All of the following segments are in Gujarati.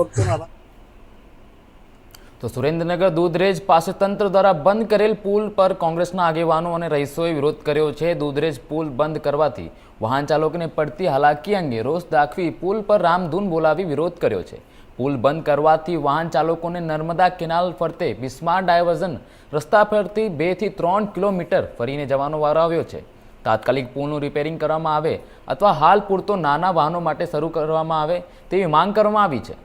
ભક્તોનો આભાર તો સુરેન્દ્રનગર દૂધરેજ પાસે તંત્ર દ્વારા બંધ કરેલ પુલ પર કોંગ્રેસના આગેવાનો અને રહીશોએ વિરોધ કર્યો છે. દૂધરેજ પુલ બંધ કરવાથી વાહન ચાલકોને પડતી હાલાકી અંગે રોષ દાખવી પુલ પર રામધૂન બોલાવી વિરોધ કર્યો છે. પુલ બંધ કરવાથી વાહન ચાલકોને નર્મદા કેનાલ ફરતે બિસ્માર ડાયવર્ઝન રસ્તા પરથી બેથી ત્રણ કિલોમીટર ફરીને જવાનો વારો આવ્યો છે. તાત્કાલિક પુલનું રિપેરિંગ કરવામાં આવે અથવા હાલ પૂરતો નાના વાહનો માટે શરૂ કરવામાં આવે તેવી માંગ કરવામાં આવી છે.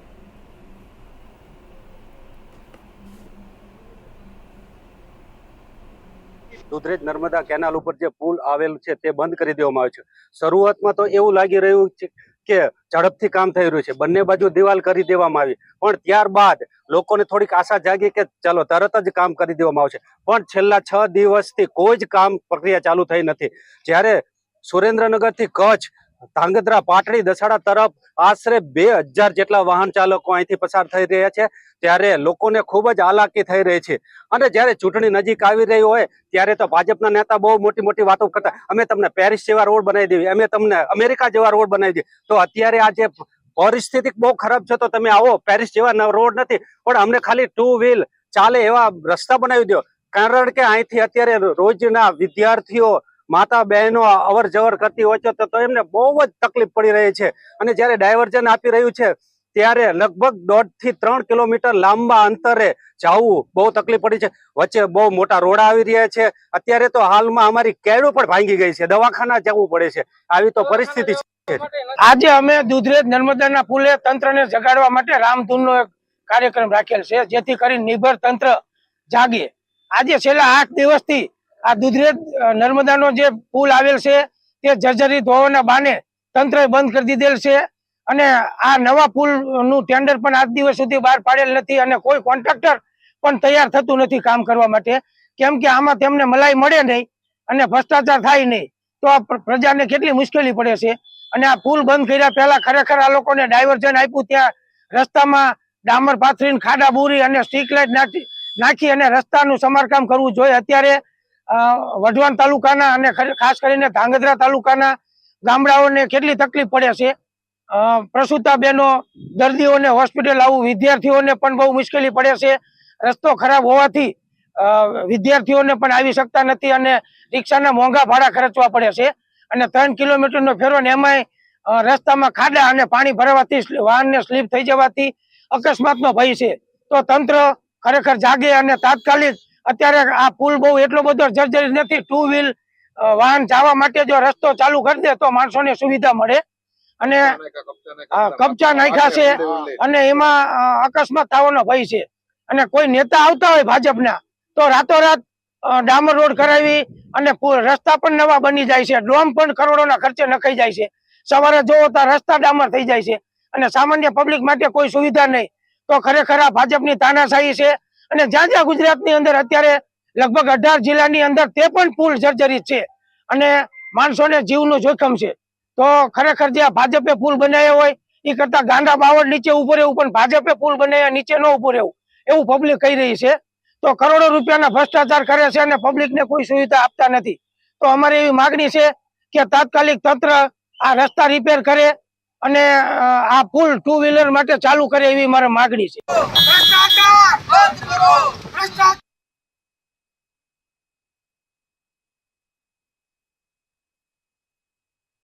દુધરેજ નર્મદા કેનાલ ઉપર જે પુલ આવેલ છે તે બંધ કરી દેવામાં આવ્યો છે. શરૂઆતમાં તો એવું લાગી રહ્યું છે કે ઝડપથી કામ થઈ રહ્યું છે. બંને બાજુ દિવાલ કરી દેવામાં આવી. પણ ત્યારબાદ લોકોને થોડીક આશા જાગી કે ચાલો તરત જ કામ કરી દેવામાં આવશે. પણ છેલ્લા છ દિવસથી કોઈ જ કામ પ્રક્રિયા ચાલુ થઈ નથી. જ્યારે સુરેન્દ્રનગરથી કચ્છ ધાંગધ્રા પાટડી દસાડા તરફ આશરે બે હજાર જેટલા વાહન ચાલકો અહીંથી પસાર થઈ રહ્યા છે. ત્યારે લોકોને ખૂબ જ હાલાકી થઈ રહી છે. અને જ્યારે ચૂંટણી નજીક આવી રહી હોય, ત્યારે તો ભાજપના નેતા બહુ મોટી મોટી વાતો કરતા. અમે તમને પેરિસ જેવા રોડ બનાવી દેવી. અમે તમને અમેરિકા જેવા રોડ બનાવી દઈએ તો અત્યારે આ જે પરિસ્થિતિ બહુ ખરાબ છે, તો તમે આવો. પેરિસ જેવા રોડ નથી. પણ અમને ખાલી ટુ વ્હીલ ચાલે એવા રસ્તા બનાવી દો કારણ કે અહીંથી અત્યારે રોજના વિદ્યાર્થીઓ માતા બહેનો અવર જવર કરતી હોય છે, તો એમને બહુ જ તકલીફ પડી રહી છે. અને જ્યારે ડાયવર્ઝન આપી રહ્યું છે, ત્યારે લગભગ દોઢથી ત્રણ કિલોમીટર લાંબા અંતરે જવું બહુ તકલીફ પડી છે. વચ્ચે બહુ મોટા રોડા આવી રહ્યા છે. અત્યારે તો હાલમાં અમારી કેળું પણ ભાંગી ગઈ છે. દવાખાના જવું પડે છે. આવી તો પરિસ્થિતિ છે. આજે અમે દુધરેજ નર્મદાના પુલે તંત્રને જગાડવા માટે રામધૂનનો એક કાર્યક્રમ રાખેલ છે, જેથી કરીને નિર્ભર તંત્ર જાગે. આજે છેલ્લા આઠ દિવસથી આ દુધરેજ નર્મદા નર્મદાનો જે પુલ આવેલ છે, તે જર્જરિત હોવાના બાને તંત્રએ બંધ કરી દીધેલ છે. અને આ નવા પુલનું ટેન્ડર પણ આજ દિવસ સુધી બહાર પાડેલ નથી અને કોઈ કોન્ટ્રાક્ટર પણ તૈયાર થતું નથી કામ કરવા માટે. કેમ કે આમાં તેમને મલાઈ મળે નહીં અને ભ્રષ્ટાચાર થાય નહીં. તો આ પ્રજાને કેટલી મુશ્કેલી પડે છે. અને આ પુલ બંધ કર્યા પહેલા ખરેખર આ લોકોને ડાયવર્ઝન આપ્યું ત્યાં રસ્તામાં ડામર પાથરીને ખાડા બુરી અને સ્ટ્રીટ લાઇટ નાખી નાખી અને રસ્તાનું સમારકામ કરવું જોઈએ. અત્યારે વઢવાણ તાલુકાના અને ખાસ કરીને ધાંગધ્રા તાલુકાના ગામડાઓને કેટલી તકલીફ પડે છે? પ્રસુતા બહેનો દર્દીઓને હોસ્પિટલ આવવું વિદ્યાર્થીઓને પણ બહુ મુશ્કેલી પડે છે. રસ્તો ખરાબ હોવાથી વિદ્યાર્થીઓને પણ આવી શકતા નથી અને રિક્ષાના મોંઘા ભાડા ખર્ચવા પડે છે. અને ત્રણ કિલોમીટરનો ફેરો ને એમાંય રસ્તામાં ખાડા અને પાણી ભરાવાથી વાહનને સ્લીપ થઈ જવાથી અકસ્માતનો ભય છે. તો તંત્ર ખરેખર જાગે અને તાત્કાલિક અત્યારે આ પુલ બહુ એટલો બધો જર્જરિત નથી. ટુ વ્હીલ વાહન જવા માટે જો રસ્તો ચાલુ કરી દે તો માણસોને સુવિધા મળે. અને કબજા નાખ્યા છે અને એમાં અકસ્માત થવાનો ભય છે. અને કોઈ નેતા આવતા હોય ભાજપના, તો રાતોરાત ડામર રોડ કરાવી અને રસ્તા પણ નવા બની જાય છે. ડોમ પણ કરોડોના ખર્ચે નખાઈ જાય છે. સવારે જોવો તો રસ્તા ડામર થઈ જાય છે. અને સામાન્ય પબ્લિક માટે કોઈ સુવિધા નહીં. તો ખરેખર આ ભાજપની તાનાશાહી છે. અને જ્યાં જ્યાં ગુજરાતની અંદર અત્યારે લગભગ અઢાર જિલ્લાની અંદર તે પણ પુલ જર્જરિત છે અને માણસોને જીવનું જોખમ છે. તો ખરેખર જે ભાજપે પુલ બનાવ્યા હોય, એ કરતા ગાંડા બાવળ નીચે ઉભું રહેવું, પણ ભાજપે પુલ બનાવ્યા, નીચે ન ઊભો રહેવું, એવું પબ્લિક કહી રહી છે. તો કરોડો રૂપિયાના ભ્રષ્ટાચાર કરે છે અને પબ્લિકને કોઈ સુવિધા આપતા નથી. તો અમારી એવી માગણી છે કે તાત્કાલિક તંત્ર આ રસ્તા રિપેર કરે અને આ પુલ ટુ વ્હીલર માટે ચાલુ કરે એવી મારી માગણી છે. बंद करो